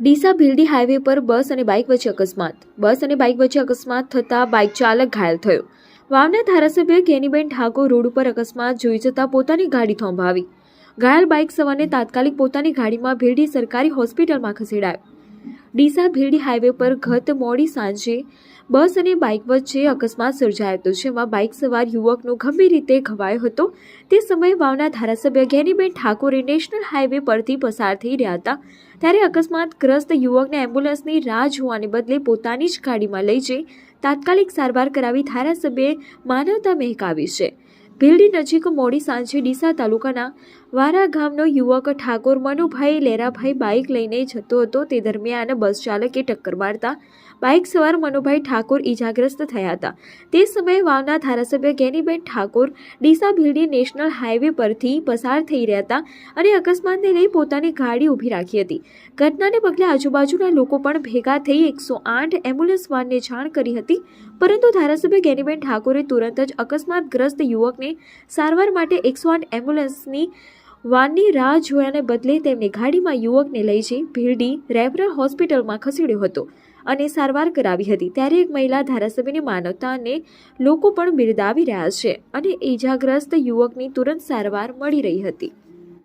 Deesa Bhildi highway પર બસ અને bike વચ્ચે અકસ્માત. બસ અને બાઇક વચ્ચે અકસ્માત થતાં બાઇક ચાલક ઘાયલ થયો. વાવના ધારાસભ્ય કેનીબેન ઠાકોર રોડ ઉપર અકસ્માત જોઈ જતાં પોતાની ગાડી થોંભાવી. ઘાયલ બાઇક સવારને તાત્કાલિક પોતાની ગાડીમાં ભીલડી સરકારી હોસ્પિટલમાં ખસેડાયો. ડીસા ભીલડી હાઈવે પર ગત મોડી સાંજે બસ અને બાઇક વચ્ચે અકસ્માત સર્જાયો હતો, જેમાં બાઇક સવાર યુવકનો ગંભીર રીતે ઘવાયો હતો. તે સમયે વાવના ધારાસભ્ય ગેનીબેન ઠાકોરે નેશનલ હાઈવે પરથી પસાર થઈ રહ્યા હતા. ત્યારે અકસ્માતગ્રસ્ત યુવકને એમ્બ્યુલન્સની રાહ જોવાને બદલે પોતાની જ ગાડીમાં લઈ જઈ તાત્કાલિક સારવાર કરાવી ધારાસભ્યે માનવતા મહેકાવી છે. ભીલડી નજીક મોડી સાંજે ડીસા તાલુકાના વારા ગામનો યુવક ઠાકોર મનુભાઈ લેરાભાઈ બાઇક લઈને જતો હતો. તે દરમિયાન બસ ચાલકે ટક્કર મારતા બાઇક સવાર મનુભાઈ ઠાકોર ઈજાગ્રસ્ત થયા હતા. તે સમયે વાવના ધારાસભ્ય ગેનીબેન ઠાકોર ડીસા ભીલડી નેશનલ હાઈવે પરથી પસાર થઈ રહ્યા હતા અને અકસ્માતને લઈ પોતાની ગાડી ઊભી રાખી હતી. ઘટનાને પગલે આજુબાજુના લોકો પણ ભેગા થઈ એકસો આઠ એમ્બ્યુલન્સ વાનને જાણ કરી હતી. પરંતુ ધારાસભ્ય ગેનીબેન ઠાકોરે તુરંત જ અકસ્માતગ્રસ્ત યુવકને સારવાર માટે એકસો આઠ એમ્બ્યુલન્સની વાનની રાહ જોયાને બદલે તેમની ગાડીમાં યુવકને લઈ જઈ ભીરડી રેફરલ હોસ્પિટલમાં ખસેડ્યો હતો અને સારવાર કરાવી હતી. ત્યારે એક મહિલા ધારાસભ્યની માનવતાને લોકો પણ બિરદાવી રહ્યા છે અને ઈજાગ્રસ્ત યુવકની તુરંત સારવાર મળી રહી હતી.